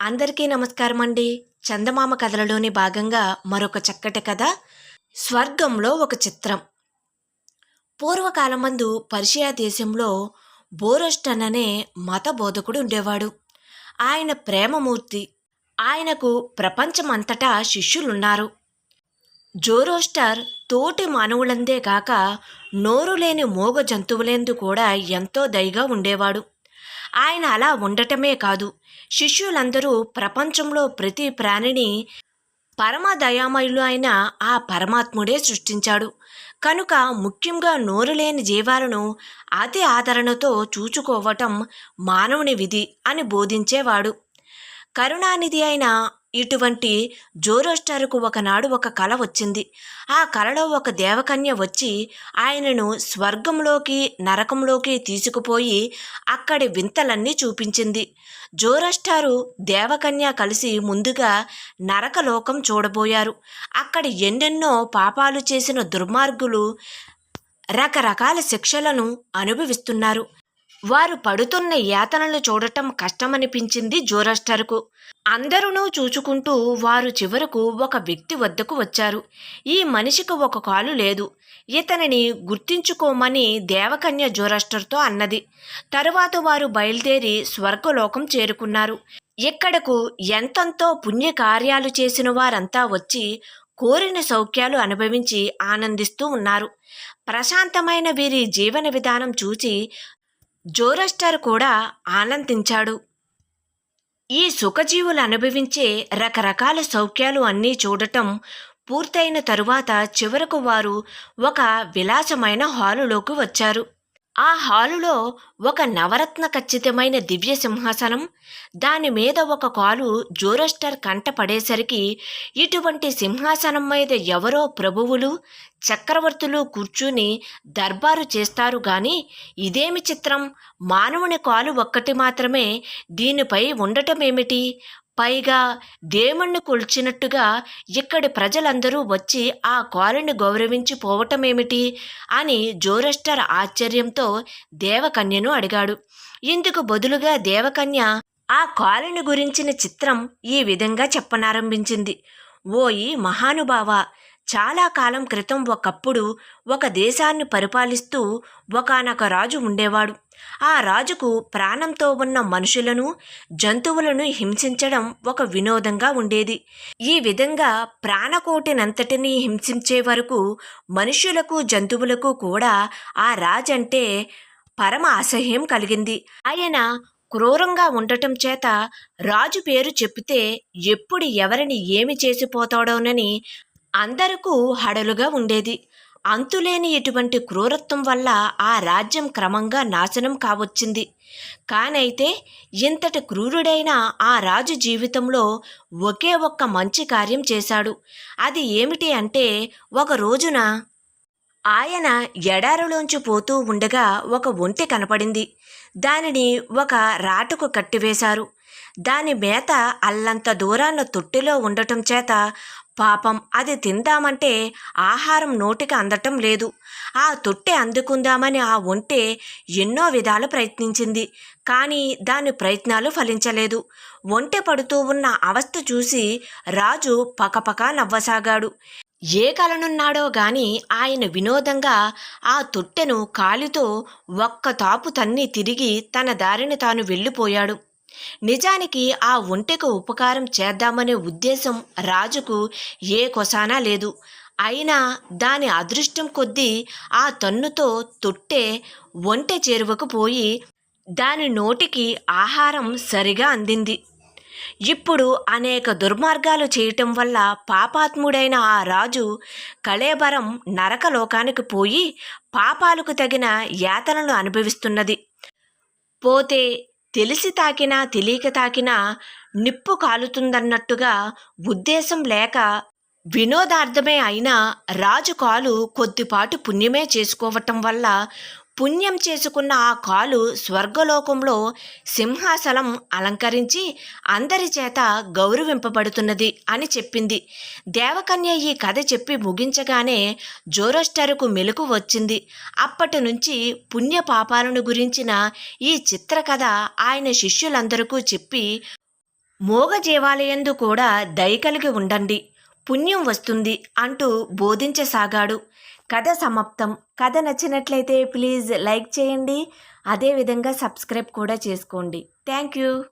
అందరికీ నమస్కారం అండి చందమామ కథలలోని భాగంగా మరొక చక్కటి కథ స్వర్గంలో ఒక చిత్రం. పూర్వకాలమందు పర్షియా దేశంలో బోరస్టన్ అనే మత బోధకుడు ఉండేవాడు. ఆయన ప్రేమమూర్తి. ఆయనకు ప్రపంచమంతటా శిష్యులున్నారు. జోరోస్టర్ తోటి మానవులందే కాక నోరు లేని మూగ జంతువులేందు కూడా ఎంతో దయగా ఉండేవాడు. ఆయన అలా ఉండటమే కాదు. శిష్యులందరూ ప్రపంచంలో ప్రతి ప్రాణిని పరమ దయామయులు అయిన ఆ పరమాత్ముడే సృష్టించాడు. కనుక ముఖ్యంగా నోరు లేని జీవాలను అతి ఆదరణతో చూచుకోవటం మానవుని విధి అని బోధించేవాడు. కరుణానిధి అయిన ఇటువంటి జోరోస్టారుకు ఒకనాడు ఒక కల వచ్చింది. ఆ కలలో ఒక దేవకన్య వచ్చి ఆయనను స్వర్గంలోకి నరకంలోకి తీసుకుపోయి అక్కడి వింతలన్నీ చూపించింది. జోరస్టారు దేవకన్య కలిసి ముందుగా నరకలోకం చూడబోయారు. అక్కడ ఎన్నెన్నో పాపాలు చేసిన దుర్మార్గులు రకరకాల శిక్షలను అనుభవిస్తున్నారు. వారు పడుతున్న యాతనలు చూడటం కష్టమనిపించింది జోరస్టర్కు అందరూ చూచుకుంటూ వారు చివరకు ఒక వ్యక్తి వద్దకు వచ్చారు. ఈ మనిషికి ఒక కాలు లేదు. ఇతనిని గుర్తించుకోమని దేవకన్య జోరస్టర్తో అన్నది. తరువాత వారు బయలుదేరి స్వర్గలోకం చేరుకున్నారు. ఇక్కడకు ఎంతంతో పుణ్యకార్యాలు చేసిన వారంతా వచ్చి కోరిన సౌఖ్యాలు అనుభవించి ఆనందిస్తూ ఉన్నారు. ప్రశాంతమైన వీరి జీవన విధానం చూచి జోరస్టర్ కూడా ఆనందించాడు. ఈ సుఖజీవులు అనుభవించే రకరకాల సౌఖ్యాలు అన్నీ చూడటం పూర్తయిన తరువాత చివరకు వారు ఒక విలాసమైన హాలులోకి వచ్చారు. ఆ హాలులో ఒక నవరత్న ఖచ్చితమైన దివ్య సింహాసనం దాని మీద ఒక కాలు జోరస్టర్ కంట పడేసరికి ఇటువంటి సింహాసనం మీద ఎవరో ప్రభువులు చక్రవర్తులు కూర్చుని దర్బారు చేస్తారు గాని ఇదేమి చిత్రం? మానవుని కాలు ఒక్కటి మాత్రమే దీనిపై ఉండటమేమిటి? పైగా దేవుణ్ణి కొలిచినట్టుగా ఇక్కడి ప్రజలందరూ వచ్చి ఆ కాలుని గౌరవించి పోవటమేమిటి అని జోరెస్టర్ ఆశ్చర్యంతో దేవకన్యను అడిగాడు. ఇందుకు బదులుగా దేవకన్య ఆ కాలుని గురించిన చిత్రం ఈ విధంగా చెప్పనారంభించింది. ఓయి మహానుభావ చాలా కాలం క్రితం ఒకప్పుడు ఒక దేశాన్ని పరిపాలిస్తూ ఒకనొక రాజు ఉండేవాడు. ఆ రాజుకు ప్రాణంతో ఉన్న మనుషులను జంతువులను హింసించడం ఒక వినోదంగా ఉండేది. ఈ విధంగా ప్రాణకోటినంతటినీ హింసించే వరకు మనుషులకు జంతువులకు కూడా ఆ రాజంటే పరమ అసహ్యం కలిగింది. ఆయన క్రూరంగా ఉండటం చేత రాజు పేరు చెప్తే ఎప్పుడు ఎవరిని ఏమి చేసిపోతాడోనని అందరకు హడలుగా ఉండేది. అంతులేని ఇటువంటి క్రూరత్వం వల్ల ఆ రాజ్యం క్రమంగా నాశనం కావచ్చింది. కానైతే ఇంతటి క్రూరుడైన ఆ రాజు జీవితంలో ఒకే ఒక్క మంచి కార్యం చేశాడు. అది ఏమిటి అంటే ఒక రోజున ఆయన ఎడారిలోంచి పోతూ ఉండగా ఒక ఒంటె కనపడింది. దానిని ఒక రాటుకు కట్టివేశారు. దాని మేత అల్లంత దూరాన తొట్టిలో ఉండటం చేత పాపం అది తిందామంటే ఆహారం నోటికి అందటం లేదు. ఆ తొట్టె అందుకుందామని ఆ ఒంటె ఎన్నో విధాలు ప్రయత్నించింది. కానీ దాని ప్రయత్నాలు ఫలించలేదు. ఒంటె పడుతూ ఉన్న అవస్థ చూసి రాజు పకపక నవ్వసాగాడు. ఏ కలనున్నాడో గాని ఆయన వినోదంగా ఆ తొట్టెను కాలితో ఒక్క తాపు తన్ని తిరిగి తన దారిని తాను వెళ్ళిపోయాడు. నిజానికి ఆ ఒంటెకు ఉపకారం చేద్దామనే ఉద్దేశం రాజుకు ఏ కొసానా లేదు. అయినా దాని అదృష్టం కొద్దీ ఆ తన్నుతో తొట్టే ఒంటె చేరువకు పోయి దాని నోటికి ఆహారం సరిగా అందింది. ఇప్పుడు అనేక దుర్మార్గాలు చేయటం వల్ల పాపాత్ముడైన ఆ రాజు కళేబరం నరకలోకానికి పోయి పాపాలకు తగిన యాతనలు అనుభవిస్తున్నది. పోతే తెలిసి తాకినా తెలియక తాకినా నిప్పు కాలుతుందన్నట్టుగా ఉద్దేశం లేక వినోదార్థమే అయినా రాజు కాలు కొద్దిపాటు పుణ్యమే చేసుకోవటం వల్ల పుణ్యం చేసుకున్న ఆ కాలు స్వర్గలోకంలో సింహాసనం అలంకరించి అందరి చేత గౌరవింపబడుతున్నది అని చెప్పింది. దేవకన్య ఈ కథ చెప్పి ముగించగానే జోరోస్టర్కు మెలకు వచ్చింది. అప్పటి నుంచి పుణ్య పాపాలను గురించిన ఈ చిత్రకథ ఆయన శిష్యులందరికీ చెప్పి మోగ జీవాలయందు కూడా దయ కలిగి ఉండండి. పుణ్యం వస్తుంది అంటూ బోధించసాగాడు. కథ సమాప్తం. కథ నచ్చినట్లయితే ప్లీజ్ లైక్ చేయండి. అదేవిధంగా సబ్స్క్రైబ్ కూడా చేసుకోండి. Thank you.